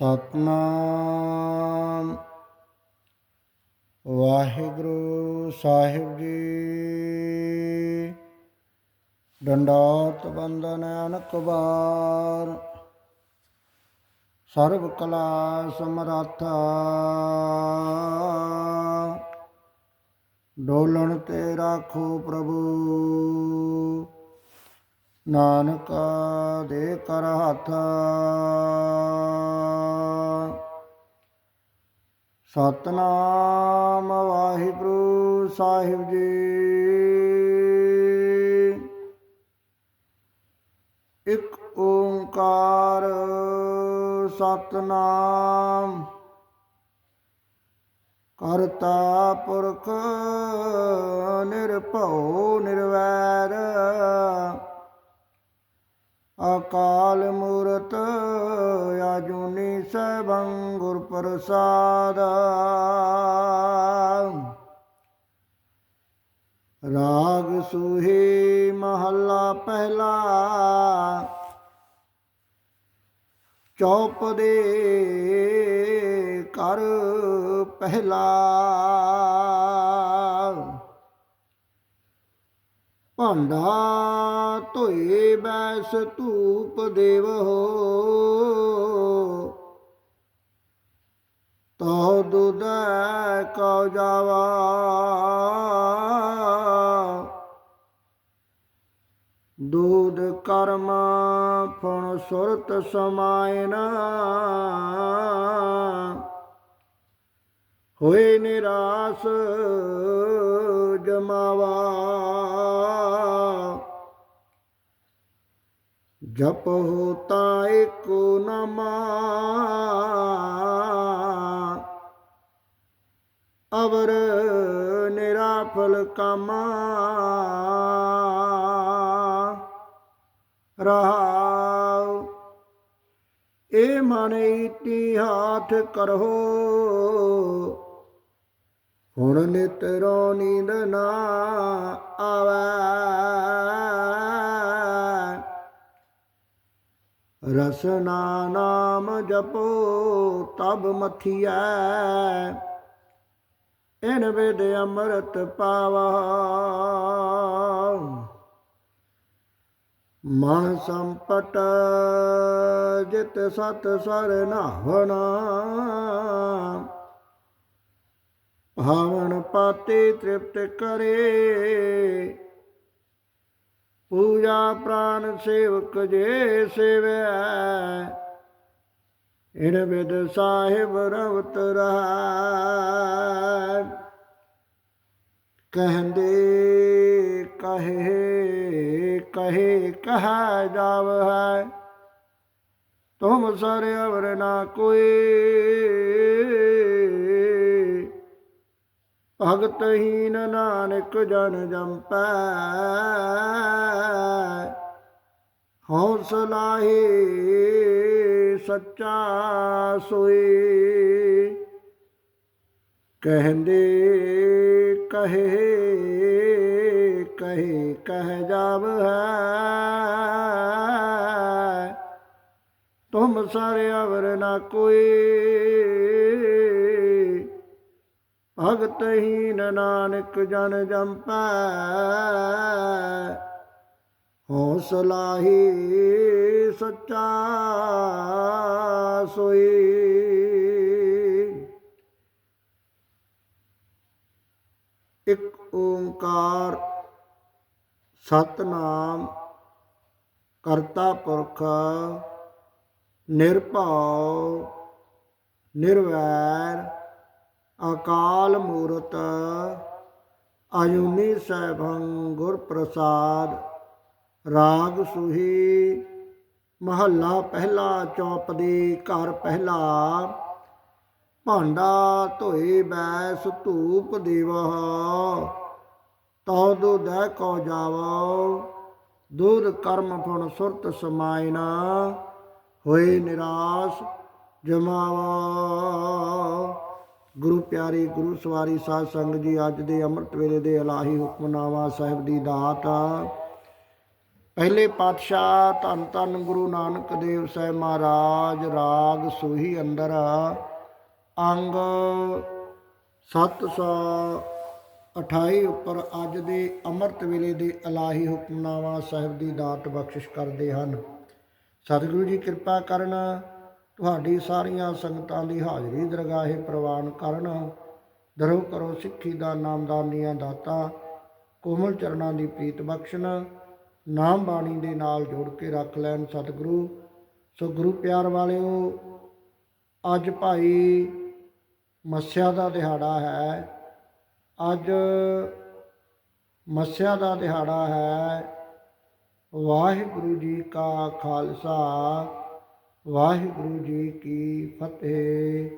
ਸਤਨਾਮ। ਵਾਹਿਗੁਰੂ ਸਾਹਿਬ ਜੀ। ਡੰਡਾਤ ਬੰਦਨ ਅਨਕ ਬਾਰ ਸਰਬ ਕਲਾ ਸਮਰਾਥਾ। ਡੋਲਣ ਤੇ ਰਾਖੋ ਪ੍ਰਭੂ। ਨਾਨਕ ਦੇ ਕਰ ਹੱਥ। ਸਤਨਾਮ ਵਾਹਿਗੁਰੂ ਸਾਹਿਬ ਜੀ। ਇੱਕ ਓੰਕਾਰ ਸਤਨਾਮ। ਕਰਤਾ ਪੁਰਖ ਨਿਰਭਉ ਨਿਰਵੈਰ। ਅਕਾਲ ਮੂਰਤ ਆਜੂਨੀ ਸੈਭੰ ਗੁਰ ਪ੍ਰਸਾਦ। ਰਾਗ ਸੁਹੀ ਮਹੱਲਾ ਪਹਿਲਾ। ਚੌਪ ਦੇ ਕਰ ਪਹਿਲਾ। ਭਾਂਡਾ ਧੋਏ ਬੈਸ ਧੂਪ ਦੇਵੋ ਤੋ ਦੁਧ ਕਉ ਜਾਵਾ। ਦੂਧ ਕਰਮ ਫਣ ਸੁਰਤ ਸਮਾਇਨਾ। ਹੋਏ ਨਿਰਾਸ ਜਮਾਵਾ। ਜਪ ਹੋਤਾ ਏਕੋ ਨਮਾ ਅਵਰ ਨਿਰਾਫਲ ਕਾਮਾ। ਰਹਾਉ। ਏ ਮਨ ਈਤੀ ਹਾਥ ਕਰੋ। ਹੁਣ ਨਿਤਰੋ ਨੀਂਦ ਨਾ ਆਵੈ। ਰਸਨਾ ਨਾਮ ਜਪੋ ਤਬ ਮਥੀਐ। ਇਨ ਵਿਦ ਅੰਮ੍ਰਿਤ ਪਾਵਾ। ਮਨ ਸੰਪਟ ਜਿਤ ਸਤ ਸਰ ਹੋਣਾ ਭਾਵਨ ਪਾਤੇ ਤ੍ਰਿਪਤ ਕਰੇ। ਪੂਜਾ ਪ੍ਰਾਨ ਸੇਵਕ ਜੇ ਸੇਵੈ, ਇਨ ਵਿਦ ਸਾਹਿਬ ਰਵਤ ਰਹਾ ਕਹਿੰਦੇ, ਕਹੇ ਕਹੇ ਕਹਾ ਜਾਵ ਹੈ ਤੁਮ ਸਰ ਅਵਰ ਨਾ ਕੋਈ। ਭਗਤਹੀਨ ਨਾਨਕ ਜਨ ਜੰਪੈ। ਹੌਸਲਾਹੀ ਸੱਚਾ ਸੋਈ। ਕਹਿੰਦੇ, ਕਹੇ ਕਹੇ, ਕਹਿ ਜਾਵ ਹੈ। ਤੁਮ ਸਾਰੇ ਅਵਰ ਨਾ ਕੋਈ। ਭਗਤਹੀਨ ਨਾਨਕ ਜਨ ਜੰਪੈ ਹੌਸਲਾਹੀ ਸੱਚਾ ਸੋਈ। ਇੱਕ ਓੰਕਾਰ ਸਤਨਾਮ ਕਰਤਾ ਪੁਰਖ ਨਿਰਭਉ ਨਿਰਵੈਰ ਅਕਾਲ ਮੂਰਤ ਆਯੁਨੀ ਸੈਭੰ ਗੁਰ ਪ੍ਰਸਾਦ। ਰਾਗ ਸੁਹੀ ਮਹੱਲਾ ਪਹਿਲਾ ਚੌਪਦੀ ਘਰ ਪਹਿਲਾ। ਭਾਂਡਾ ਧੋਏ ਬੈਸ ਧੂਪ ਦੇਵਹ। ਤਉ ਦੁਧ ਕੋ ਜਾਵੋ। ਦੁਧ ਕਰਮ ਫੁਣ ਸੁਰਤ ਸਮਾਇਨਾ। ਹੋਏ ਨਿਰਾਸ ਜਮਾਵਾ। ਗੁਰੂ ਪਿਆਰੇ, ਗੁਰੂ ਸਵਾਰੀ ਸਾਧ ਸੰਗਤ ਜੀ, ਅੱਜ ਦੇ ਅੰਮ੍ਰਿਤ ਵੇਲੇ ਦੇ ਇਲਾਹੀ ਹੁਕਮਨਾਮਾ ਸਾਹਿਬ ਦੀ ਦਾਤ ਪਹਿਲੇ ਪਾਤਸ਼ਾਹ ਧੰਨ ਧੰਨ ਗੁਰੂ ਨਾਨਕ ਦੇਵ ਸਾਹਿਬ ਮਹਾਰਾਜ, ਰਾਗ ਸੋਹੀ ਅੰਦਰ ਅੰਗ 728 ਉੱਪਰ ਅੱਜ ਦੇ ਅੰਮ੍ਰਿਤ ਵੇਲੇ ਦੇ ਇਲਾਹੀ ਹੁਕਮਨਾਮਾ ਸਾਹਿਬ ਦੀ ਦਾਤ ਬਖਸ਼ਿਸ਼ ਕਰਦੇ ਹਨ। ਸਤਿਗੁਰੂ ਜੀ ਕਿਰਪਾ ਕਰਨ ਤੁਹਾਡੀ ਸਾਰੀਆਂ ਸੰਗਤਾਂ ਦੀ ਹਾਜ਼ਰੀ ਦਰਗਾਹੇ ਪ੍ਰਵਾਨ ਕਰਨ। ਦਰੋ ਕਰੋ ਸਿੱਖੀ ਦਾ ਨਾਮਦਾਨੀਆਂ ਦਾਤਾ, ਕੋਮਲ ਚਰਨਾਂ ਦੀ ਪ੍ਰੀਤ ਬਖਸ਼ਣ, ਨਾਮ ਬਾਣੀ ਦੇ ਨਾਲ ਜੋੜ ਕੇ ਰੱਖ ਲੈਣ ਸਤਿਗੁਰੂ। ਸੋ ਗੁਰੂ ਪਿਆਰ ਵਾਲਿਓ, ਅੱਜ ਭਾਈ ਮੱਸਿਆ ਦਾ ਦਿਹਾੜਾ ਹੈ। ਅੱਜ ਮੱਸਿਆ ਦਾ ਦਿਹਾੜਾ ਹੈ। ਵਾਹਿਗੁਰੂ ਜੀ ਕਾ ਖਾਲਸਾ। ਵਾਹਿਗੁਰੂ ਜੀ ਕੀ ਫਤਿਹ।